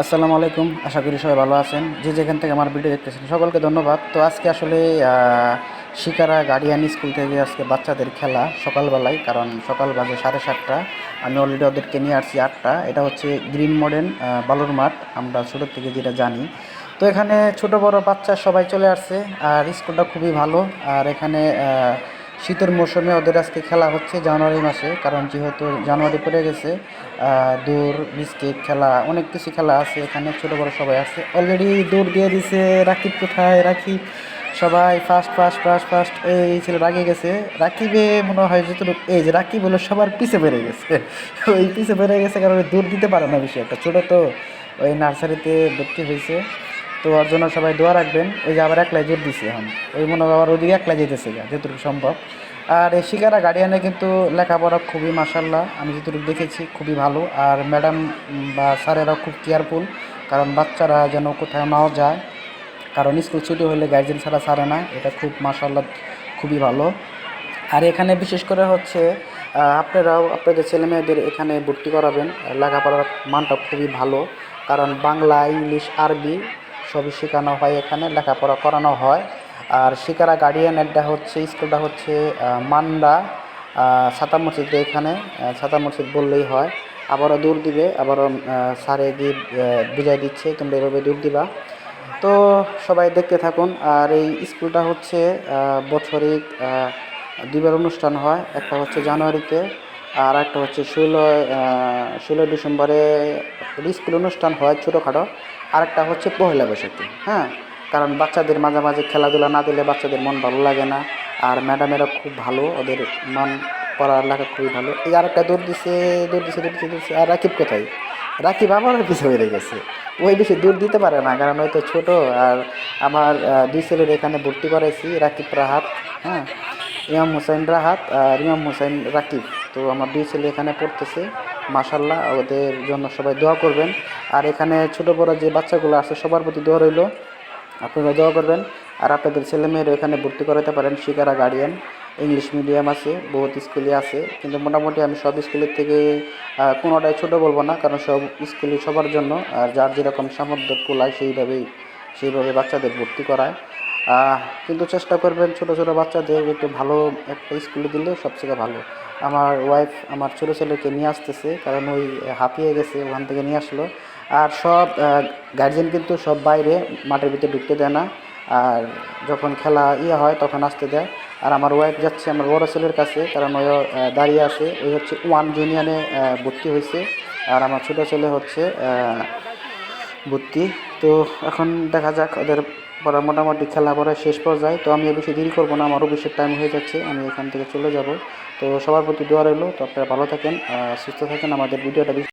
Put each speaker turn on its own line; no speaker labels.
আসসালামু আলাইকুম। আশা করি সবাই ভালো আছেন। যে যেখান থেকে আমার ভিডিও দেখতেছেন, সকলকে ধন্যবাদ। তো আজকে আসলে শিকারা গার্ডিয়ান স্কুল থেকে আজকে বাচ্চাদের খেলা সকালবেলায়, কারণ সকাল বাজে সাড়ে সাতটা। আমি অলরেডি ওদেরকে নিয়ে আসছি আটটা। এটা হচ্ছে গ্রিন মডেন বালুর মাঠ। আমরা ছোটোর থেকে যেটা জানি। তো এখানে ছোট বড় বাচ্চা সবাই চলে আসছে, আর স্কুলটা খুবই ভালো। আর এখানে শীতের মৌসুমে ওদের আজকে খেলা হচ্ছে জানুয়ারি মাসে, কারণ যেহেতু জানুয়ারি পড়ে গেছে দৌড় বিস্কিট খেলা, অনেক কিছু খেলা আছে এখানে, ছোটো বড় সবাই আছে। অলরেডি দৌড় দিয়ে দিছে রাকিব কোথায়? রাকিব, সবাই ফার্স্ট ফার্স্ট ফার্স্ট ফার্স্ট এই ছেলে রাগে গেছে। রাকিবে মনে হয় যতটুকু, এই যে রাকিব হলো সবার পিছে বেড়ে গেছে। ওই পিছে বেড়ে গেছে কারণ দৌড় দিতে পারে না বেশি একটা ছোটো তো, ওই নার্সারিতে ভর্তি হয়েছে। তো ওর জন্য সবাই দোয়া রাখবেন। ওই যে আবার একলাই জোর দিছে এখন। ওই মনে আবার ওদিকে একলাই যেতেছে যতটুকু সম্ভব। আর এই শিকারা গার্ডিয়ানে কিন্তু লেখাপড়া খুবই মাসাল্লাহ আমি যতটুকু দেখেছি, খুবই ভালো। আর ম্যাডাম বা স্যারেরা খুব কেয়ারফুল। কারণ বাচ্চারা যেন কোথাও নাও যায়। কারণ স্কুল ছুটি হলে গার্জেন ছাড়া ছাড়ে না। এটা খুব মাসাল্লাহ খুবই ভালো। আর এখানে বিশেষ করে হচ্ছে আপনারাও আপনাদের ছেলে মেয়েদের এখানে ভর্তি করাবেন। লেখাপড়ার মানটা খুবই ভালো। কারণ বাংলা, ইংলিশ, আরবি সবই শেখানো হয় এখানে লেখাপড়া করানো হয়। আর শিকারা গার্ডিয়ান একটা হচ্ছে স্কুলটা হচ্ছে মান্ডা ছাতা মসজিদে এখানে ছাতা মসজিদ বললেই হয়। আবারও দূর দিবে আবারও স্যারে গিয়ে বুঝাই দিচ্ছে তোমরা এভাবে দূর দিবা। তো সবাই দেখতে থাকুন। আর এই স্কুলটা হচ্ছে আহ, বছরিক দুইবার অনুষ্ঠান হয় একটা হচ্ছে জানুয়ারিতে আর একটা হচ্ছে ষোলো ষোলো ডিসেম্বরে স্কুল অনুষ্ঠান হয় ছোটোখাটো। আরেকটা হচ্ছে পহেলা বৈশাখী হ্যাঁ? কারণ বাচ্চাদের মাঝে মাঝে খেলাধুলা না দিলে বাচ্চাদের মন ভালো লাগে না। আর ম্যাডামেরা খুব ভালো, ওদের মন পড়ালেখা খুবই ভালো। এই আরেকটা দৌড় দিছে দৌড় দিছে দৌড় দিছে আর রাকিব কোথায়? রাকিব আবার পিছিয়ে বেড়ে গেছে। ওই বেশি দূর দিতে পারে না, কারণ ওই তো ছোটো। আর আমার দুই ছেলের এখানে ভর্তি করাইছি রাকিব রাহাত হ্যাঁ? ইমাম হোসেন রাহাত আর ইমাম হোসেন রাকিব। তো আমার দুই ছেলে এখানে পড়তেছে। মাসাল্লাহ ওদের জন্য সবাই দোয়া করবেন। আর এখানে ছোটো বড় যে বাচ্চাগুলো আছে, সবার প্রতি দোয়া রইল। আপনারা দোয়া করবেন। আর আপনাদের ছেলে মেয়েরা এখানে ভর্তি করাতে পারেন, শিকারা গার্ডিয়ান ইংলিশ মিডিয়াম আছে, বহুত স্কুলে আছে। কিন্তু মোটামুটি আমি সব স্কুলের থেকে কোনোটাই ছোটো বলব না, কারণ সব স্কুলে সবার জন্য। আর যার যেরকম সামর্থ্য কুলায় সেইভাবেই, সেইভাবে বাচ্চাদের ভর্তি করায়। কিন্তু চেষ্টা করবেন ছোট ছোট বাচ্চাদের একটু ভালো একটা স্কুলে দিলে সবথেকে ভালো। আমার ওয়াইফ আমার ছোটো ছেলেকে নিয়ে আসতেছে, কারণ ওই হাঁপিয়ে গেছে, ওখান থেকে নিয়ে আসলো। আর সব গার্জেন কিন্তু সব বাইরে মাঠের ভিতরে ঢুকতে দেয় না। আর যখন খেলা ইয়ে হয় তখন আসতে দেয়। আর আমার ওয়াইফ যাচ্ছে আমার বড় ছেলের কাছে, কারণ ওই দাঁড়িয়ে আছে। ওই হচ্ছে ওয়ান জুনিয়নে ভর্তি হয়েছে। আর আমার ছোটো ছেলে হচ্ছে ভর্তি তো এখন দেখা যাক, ওদের পড়া মোটামুটি খেলা পড়া শেষ পর্যায়ে। তো আমি বেশি দেরি করব না, আমারও বেশি টাইম হয়ে যাচ্ছে, আমি এখান থেকে চলে যাব। তো সবার প্রতি দোয়া রইল, তো আপনারা ভালো থাকেন সুস্থ থাকেন, আমাদের ভিডিওটা